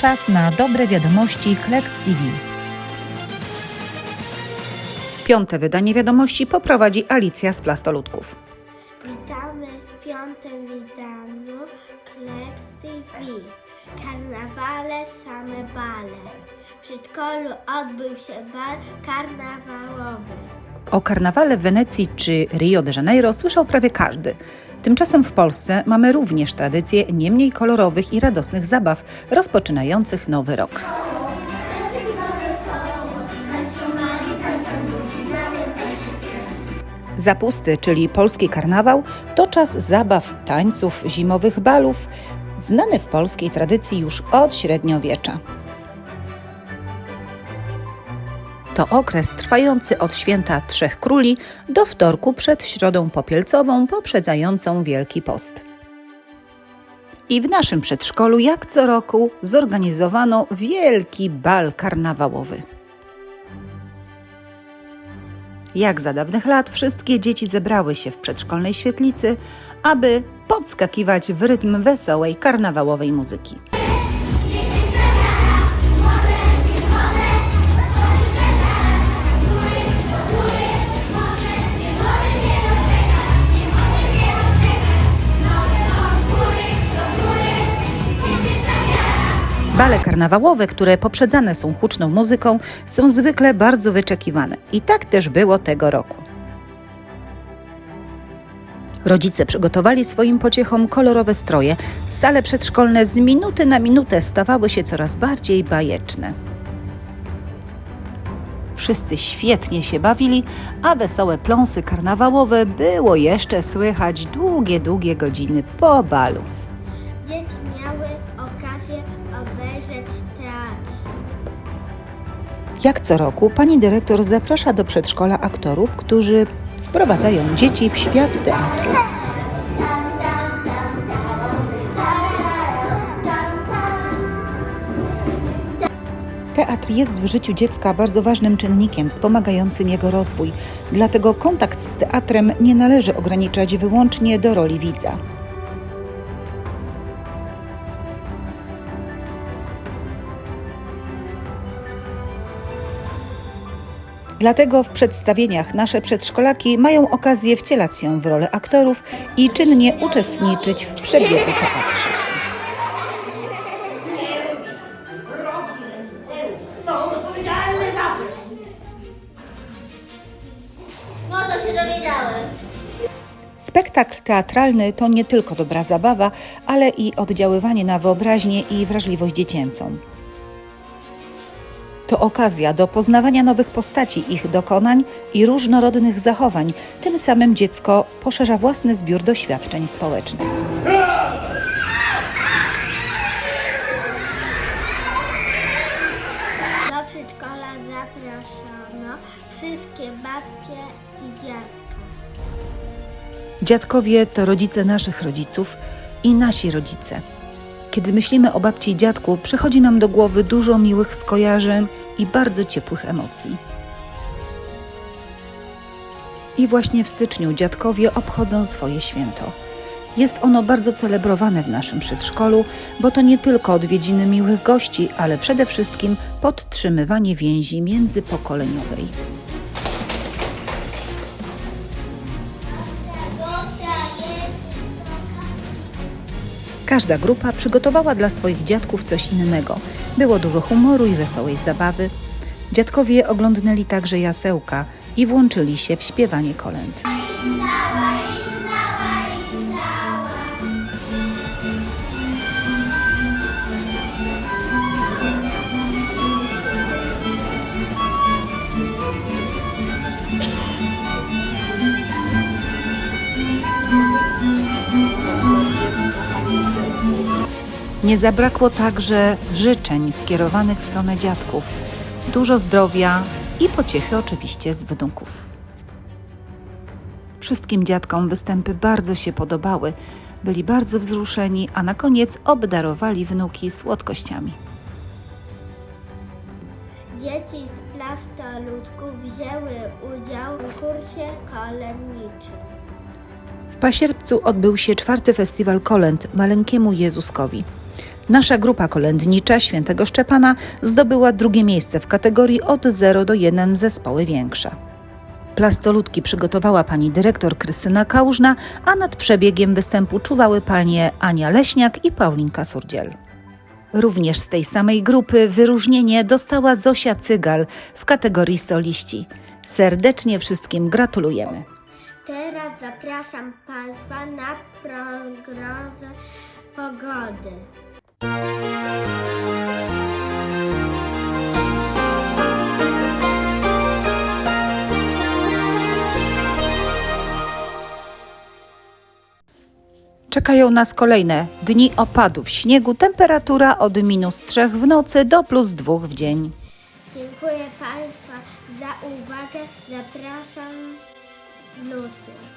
Czas na dobre wiadomości Kleks TV. Piąte wydanie wiadomości poprowadzi Alicja z Plastoludków. Witamy w piątym wydaniu Kleks TV. Karnawale, same bale. W przedszkolu odbył się bal karnawałowy. O karnawale w Wenecji czy Rio de Janeiro słyszał prawie każdy. Tymczasem w Polsce mamy również tradycje nie mniej kolorowych i radosnych zabaw rozpoczynających nowy rok. Zapusty, czyli polski karnawał, to czas zabaw, tańców, zimowych balów, znany w polskiej tradycji już od średniowiecza. To okres trwający od święta Trzech Króli do wtorku przed Środą Popielcową poprzedzającą Wielki Post. I w naszym przedszkolu, jak co roku, zorganizowano wielki bal karnawałowy. Jak za dawnych lat, wszystkie dzieci zebrały się w przedszkolnej świetlicy, aby podskakiwać w rytm wesołej karnawałowej muzyki. Bale karnawałowe, które poprzedzane są huczną muzyką, są zwykle bardzo wyczekiwane. I tak też było tego roku. Rodzice przygotowali swoim pociechom kolorowe stroje. Sale przedszkolne z minuty na minutę stawały się coraz bardziej bajeczne. Wszyscy świetnie się bawili, a wesołe pląsy karnawałowe było jeszcze słychać długie, długie godziny po balu. Teatr. Jak co roku pani dyrektor zaprasza do przedszkola aktorów, którzy wprowadzają dzieci w świat teatru. Teatr jest w życiu dziecka bardzo ważnym czynnikiem wspomagającym jego rozwój, dlatego kontakt z teatrem nie należy ograniczać wyłącznie do roli widza. Dlatego w przedstawieniach nasze przedszkolaki mają okazję wcielać się w rolę aktorów i czynnie uczestniczyć w przebiegu teatrze. No to się dowiedziałem. Spektakl teatralny to nie tylko dobra zabawa, ale i oddziaływanie na wyobraźnię i wrażliwość dziecięcą. To okazja do poznawania nowych postaci, ich dokonań i różnorodnych zachowań. Tym samym dziecko poszerza własny zbiór doświadczeń społecznych. Do przedszkola zaproszono wszystkie babcie i dziadka. Dziadkowie to rodzice naszych rodziców i nasi rodzice. Kiedy myślimy o babci i dziadku, przychodzi nam do głowy dużo miłych skojarzeń i bardzo ciepłych emocji. I właśnie w styczniu dziadkowie obchodzą swoje święto. Jest ono bardzo celebrowane w naszym przedszkolu, bo to nie tylko odwiedziny miłych gości, ale przede wszystkim podtrzymywanie więzi międzypokoleniowej. Każda grupa przygotowała dla swoich dziadków coś innego. Było dużo humoru i wesołej zabawy. Dziadkowie oglądnęli także jasełka i włączyli się w śpiewanie kolęd. Nie zabrakło także życzeń skierowanych w stronę dziadków. Dużo zdrowia i pociechy oczywiście z wydunków. Wszystkim dziadkom występy bardzo się podobały. Byli bardzo wzruszeni, a na koniec obdarowali wnuki słodkościami. Dzieci z plastoludków wzięły udział w konkursie kolędniczym. W paździercu odbył się czwarty festiwal kolęd Maleńkiemu Jezuskowi. Nasza grupa kolędnicza Świętego Szczepana zdobyła drugie miejsce w kategorii od 0 do 1 zespoły większe. Plastoludki przygotowała pani dyrektor Krystyna Kałużna, a nad przebiegiem występu czuwały panie Ania Leśniak i Paulinka Surdziel. Również z tej samej grupy wyróżnienie dostała Zosia Cygal w kategorii soliści. Serdecznie wszystkim gratulujemy. Teraz zapraszam Państwa na prognozę pogody. Czekają nas kolejne dni opadów śniegu, temperatura od minus 3 w nocy do plus 2 w dzień. Dziękuję Państwa za uwagę. Zapraszam w.